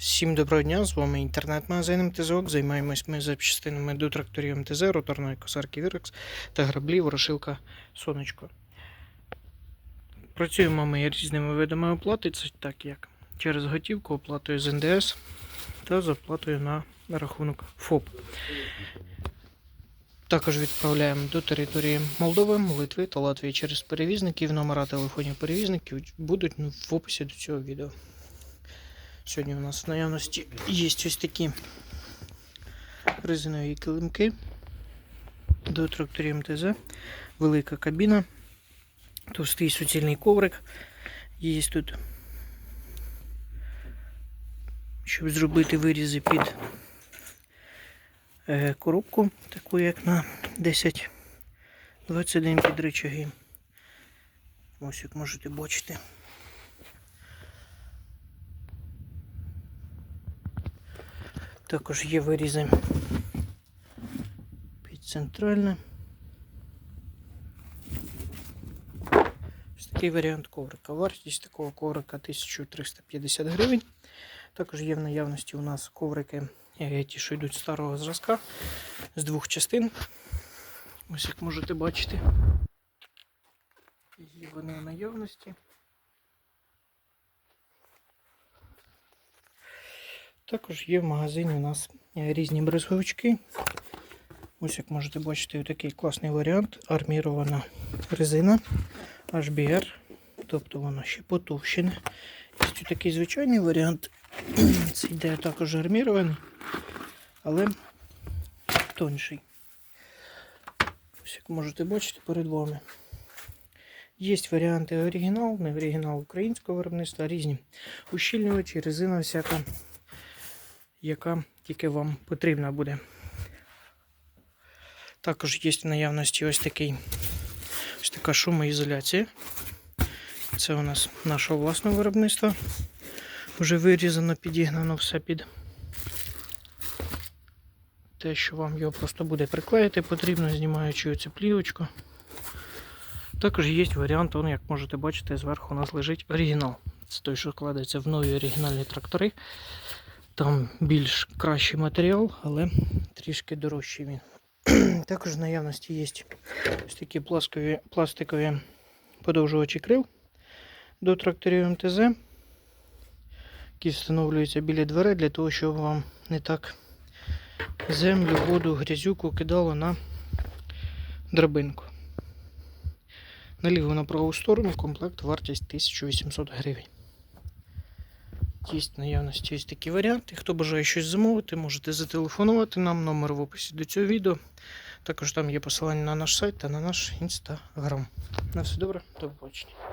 Всім доброго дня, з вами інтернет-магазин МТЗОК. Займаємось ми запчастинами до тракторів МТЗ, роторної косарки Вірекс та граблі ворошилка Сонечко. Працюємо ми різними видами оплати, це так як через готівку, оплатою з НДС та з оплатою на рахунок ФОП. Також відправляємо до території Молдови, Литви та Латвії через перевізників. Номера телефонів перевізників будуть в описі до цього відео. Сьогодні у нас в наявності є ось такі резинові килимки до тракторів МТЗ, велика кабіна, товстий суцільний коврик. Є тут, щоб зробити вирізи під е, коробку, таку як на 10 21 під рычаги. Ось як можете бачити. Також є вирізи під центральне. Ось такий варіант коврика. Вартість такого коврика 1350 гривень. Також є в наявності у нас коврики, е, ті, що йдуть старого зразка з двох частин. Ось як можете бачити. Є вони в наявності. Також є в магазині у нас е, різні брезговички. Ось як можете бачити, такий класний варіант. Армірована резина HBR, тобто вона ще потовщена. Є такий звичайний варіант. Це йде також армірований, але тонший. Ось як можете бачити перед вами. Є варіанти оригінал, не оригінал українського виробництва, різні ущільнювачі, резина всяка яка тільки вам потрібна буде. Також є в наявності ось такий ось така шумоізоляція. Це у нас нашого власного виробництва. Вже вирізано, підігнано все під те, що вам його просто буде приклеїти, потрібно, знімаючи оцю плівочку. Також є варіант, он, як можете бачити, зверху у нас лежить оригінал. Це той, що кладеться в нові оригінальні трактори. Там більш кращий матеріал, але трішки дорожчий він. Також в наявності є ось такі пластикові, пластикові подовжувачі крил до тракторів МТЗ, які встановлюються біля дверей для того, щоб вам не так землю, воду, грязюку кидало на драбинку. На ліву на праву сторону комплект вартість 1800 гривень. Є наявності ось такі варіанти. Хто бажає щось замовити, можете зателефонувати нам. Номер в описі до цього відео. Також там є посилання на наш сайт та на наш інстаграм. На все добре, до побачення.